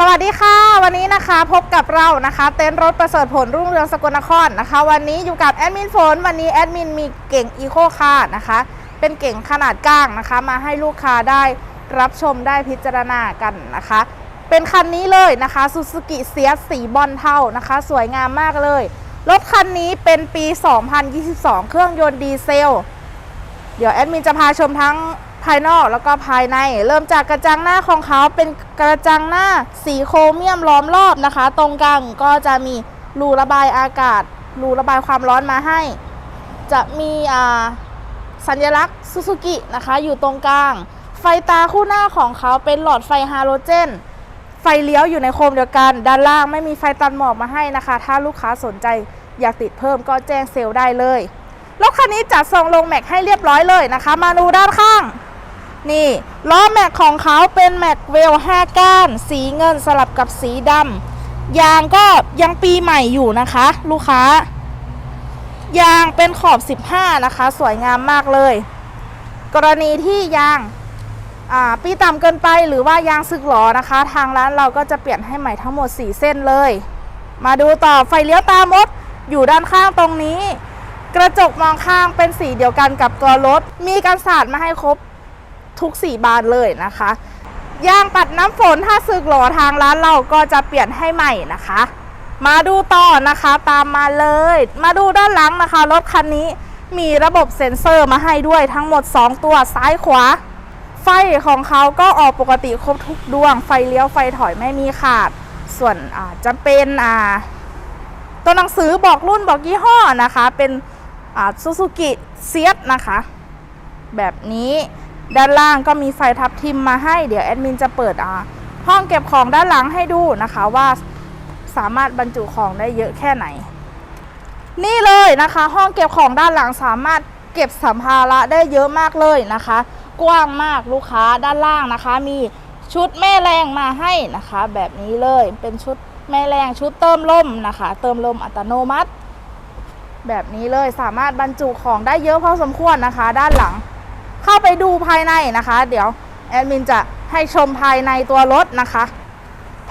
สวัสดีค่ะ วันนี้นะคะพบกับเรานะคะ เต็นท์รถประเสริฐผลรุ่งเรืองสกลนครนะคะ วันนี้อยู่กับแอดมินฝนวันนี้แอดมินมีเก่งอีโคคาร์นะคะ เป็นเก่งขนาดกลางนะคะ มาให้ลูกค้าได้รับชมได้พิจารณากันนะคะ เป็นคันนี้เลยนะคะซูซูกิเซียสสีบอลเทานะคะ สวยงามมากเลย รถคันนี้เป็นปี 2022 เครื่องยนต์ดีเซล เดี๋ยวแอดมินจะพาชมทั้ง ภายนอกแล้วก็ภายใน เริ่มจากกระจังหน้าของเขาเป็นกระจังหน้าสีโครเมียมล้อมรอบนะคะ ตรงกลางก็จะมีรูระบายอากาศ รูระบายความร้อนมาให้ จะมีอ่าสัญลักษณ์ซูซูกินะคะอยู่ตรงกลาง ไฟตาคู่หน้าของเขาเป็นหลอดไฟฮาโลเจน ไฟเลี้ยวอยู่ในโคมเดียวกัน ด้านล่างไม่มีไฟตัดหมอกมาให้นะคะ ถ้าลูกค้าสนใจอยากติดเพิ่มก็แจ้งเซลล์ได้เลยรถคันนี้จัดทรงลงแม็กให้เรียบร้อยเลยนะคะ มาดูด้านข้าง นี่ล้อแม็กของเขาเป็นแม็กเวล5ก้าน สีเงินสลับกับสีดำยางก็ยังปีใหม่อยู่นะคะ ลูกค้ายางเป็นขอบ 15 นะคะ สวยงามมากเลย กรณีที่ยางปีต่ำเกินไปหรือว่ายางสึกหรอนะคะ ทางร้านเราก็จะเปลี่ยนให้ใหม่ทั้งหมด 4 เส้นเลย มาดูต่อไฟเลี้ยวตามดอยู่ด้านข้างตรงนี้ กระจกมองข้างเป็นสีเดียวกันกับตัวรถ มีกันสาดมาให้ครบ ทุกสีบานเลยนะคะยางปัดน้ำฝนถ้าสึกหรอทางร้านเราก็จะเปลี่ยนให้ใหม่นะคะ มาดูต่อนะคะตามมาเลย มาดูด้านหลังนะคะรถคันนี้มีระบบเซ็นเซอร์มาให้ด้วยทั้งหมด 2 ตัวซ้ายขวา ไฟของเขาก็ออกปกติครบทุกดวง ไฟเลี้ยวไฟถอยไม่มีขาด ส่วนจะเป็นตัวหนังสือบอกรุ่นบอกยี่ห้อนะคะ เป็นซูซูกิเซียนะคะ แบบนี้ ด้านล่างก็มีไฟทับทิมมาให้เดี๋ยวแอดมินจะเปิดอ่าห้องเก็บของด้านหลังให้ดูนะคะว่าสามารถบรรจุของได้เยอะแค่ไหน นี่เลยนะคะ ห้องเก็บของด้านหลังสามารถเก็บสัมภาระได้เยอะมากเลยนะคะ กว้างมากลูกค้าด้านล่างนะคะ มีชุดแม่แรงมาให้นะคะ แบบนี้เลยเป็นชุดแม่แรงชุดเติมลมนะคะ เติมลมอัตโนมัติ แบบนี้เลยสามารถบรรจุของได้เยอะพอสมควรนะคะ ด้านหลัง เข้าไปดูภายในนะคะ เดี๋ยวแอดมินจะให้ชมภายในตัวรถนะคะ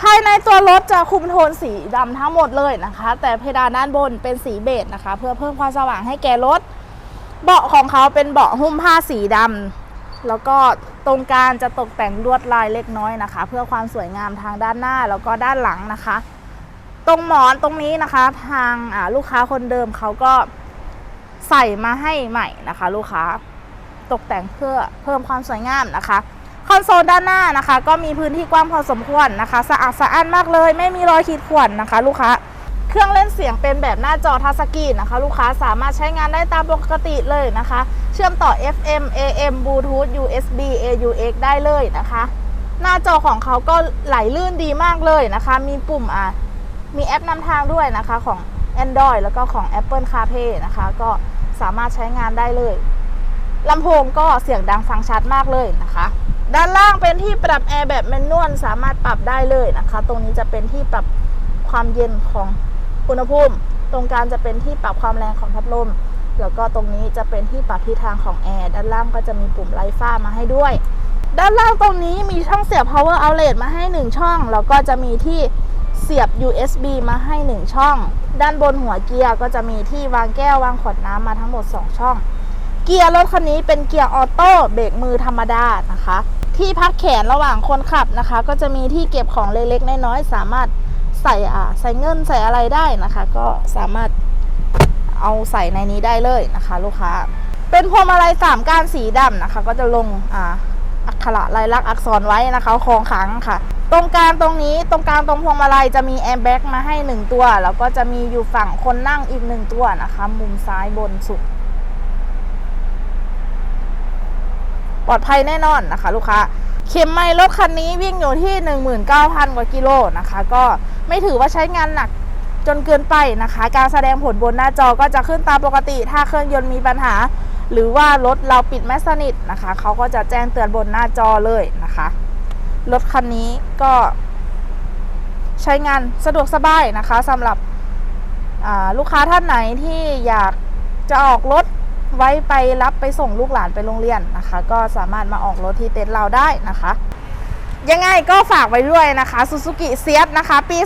ภายในตัวรถจะคุมโทนสีดำทั้งหมดเลยนะคะ แต่เพดานด้านบนเป็นสีเบจนะคะ เพื่อเพิ่มความสว่างให้แก่รถ เบาะของเขาเป็นเบาะหุ้มผ้าสีดำแล้วก็ตรงกลางจะตกแต่งลวดลายเล็กน้อยนะคะ เพื่อความสวยงามทางด้านหน้าแล้วก็ด้านหลังนะคะ ตรงหมอนตรงนี้นะคะทางลูกค้าคนเดิมเขาก็ใส่มาให้ใหม่นะคะ ลูกค้า ตกแต่งเพื่อเพิ่มความสวยงามนะคะคอนโซลด้านหน้านะคะ ก็มีพื้นที่กว้างพอสมควรนะคะ สะอาดสะอ้านมากเลย ไม่มีรอยขีดข่วนนะคะ ลูกค้า เครื่องเล่นเสียงเป็นแบบหน้าจอทัชสกรีนนะคะ ลูกค้าสามารถใช้งานได้ตามปกติเลยนะคะ เชื่อมต่อ FM AM Bluetooth USB AUX ได้เลยนะคะ หน้าจอของเขาก็ไหลลื่นดีมากเลยนะคะ มีปุ่มอะมีแอปนำทางด้วยนะคะของ Android แล้วก็ของ Apple CarPlay นะคะ ก็สามารถใช้งานได้เลย ลำโพงก็เสียงดังฟังชัดมากเลยนะคะ ด้านล่างเป็นที่ปรับแอร์แบบแมนนวลสามารถปรับได้เลยนะคะ ตรงนี้จะเป็นที่ปรับความเย็นของอุณหภูมิ ตรงกลางจะเป็นที่ปรับความแรงของพัดลม แล้วก็ตรงนี้จะเป็นที่ปรับทิศทางของแอร์ ด้านล่างก็จะมีปุ่มไลฟ้ามาให้ด้วย ด้านล่างตรงนี้มีช่องเสียบ power outlet มาให้ 1 ช่อง แล้วก็จะมีที่เสียบ USB มาให้ 1 ช่อง ด้านบนหัวเกียร์ก็จะมีที่วางแก้ววางขวดน้ำมาทั้งหมด 2 ช่อง เกียร์รถคันนี้เป็นเกียร์ออโต้เบรกมือธรรมดานะคะ ที่พักแขนระหว่างคนขับนะคะ ก็จะมีที่เก็บของเล็กๆน้อยๆสามารถใส่อ่าใส่เงินใส่อะไรได้นะคะ ก็สามารถเอาใส่ในนี้ได้เลยนะคะ ลูกค้า เป็นพวงมาลัยสามก้านสีดำนะคะ ก็จะลงอ่าอักขระลายลักษณ์อักษรไว้นะคะคองขังค่ะ ตรงกลางตรงนี้ตรงกลางตรงพวงมาลัยจะมีแอร์แบ็กมาให้หนึ่งตัว แล้วก็จะมีอยู่ฝั่งคนนั่งอีกหนึ่งตัวนะคะ มุมซ้ายบนสุด ปลอดภัยแน่นอนนะคะ ลูกค้าเข็มไมล์รถคันนี้วิ่งอยู่ที่ 19,000 กว่ากิโลนะคะ ก็ไม่ถือว่าใช้งานหนักจนเกินไปนะคะ การแสดงผลบนหน้าจอก็จะขึ้นตามปกติ ถ้าเครื่องยนต์มีปัญหา หรือว่ารถเราปิดไม่สนิทนะคะเขาก็จะแจ้งเตือนบนหน้าจอเลยนะคะรถคันนี้ก็ใช้งานสะดวกสบายนะคะสำหรับลูกค้าท่านไหนที่อยากจะออกรถ ไว้ไปรับไปส่งลูกหลานไปโรงเรียนนะคะ ก็สามารถมาออกรถที่เต็นท์เราได้นะคะยังไงก็ฝากไว้ด้วยนะคะ Suzuki s ียนะคะ ปี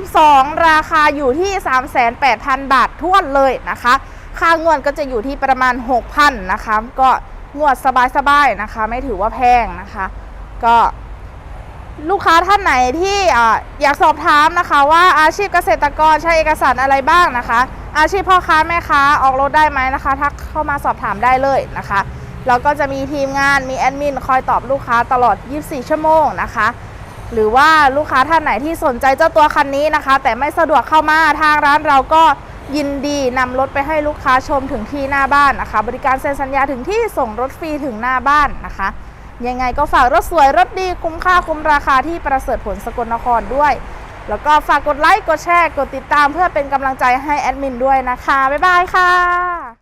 2022 ราคาอยู่ที่ 38,000 บาทท้วเลยนะคะ ค่างวดก็จะอยู่ที่ประมาณ 6,000 นะคะ ก็งวดสบายๆนะคะ ไม่ถือว่าแพงนะคะ ก็ ลูกค้าท่านไหนที่อยากสอบถามนะคะว่าอาชีพเกษตรกรใช้เอกสารอะไรบ้างนะคะ อาชีพพ่อค้าแม่ค้าออกรถได้ไหมนะคะทักเข้ามาสอบถามได้เลยนะคะแล้วก็จะมีทีมงานมีแอดมินคอยตอบลูกค้าตลอด 24 ชั่วโมงนะคะ หรือว่าลูกค้าท่านไหนที่สนใจเจ้าตัวคันนี้นะคะ แต่ไม่สะดวกเข้ามาทางร้านเราก็ยินดีนำรถไปให้ลูกค้าชมถึงที่หน้าบ้านนะคะ บริการเซ็นสัญญาถึงที่ส่งรถฟรีถึงหน้าบ้านนะคะ ยังไงก็ฝากรถสวยรถดีคุ้มค่าคุ้มราคาที่ประเสริฐผลสกลนครด้วย แล้วก็ฝากกดไลค์กดแชร์กดติดตามเพื่อเป็นกำลังใจให้แอดมินด้วยนะคะ บ๊ายบายค่ะ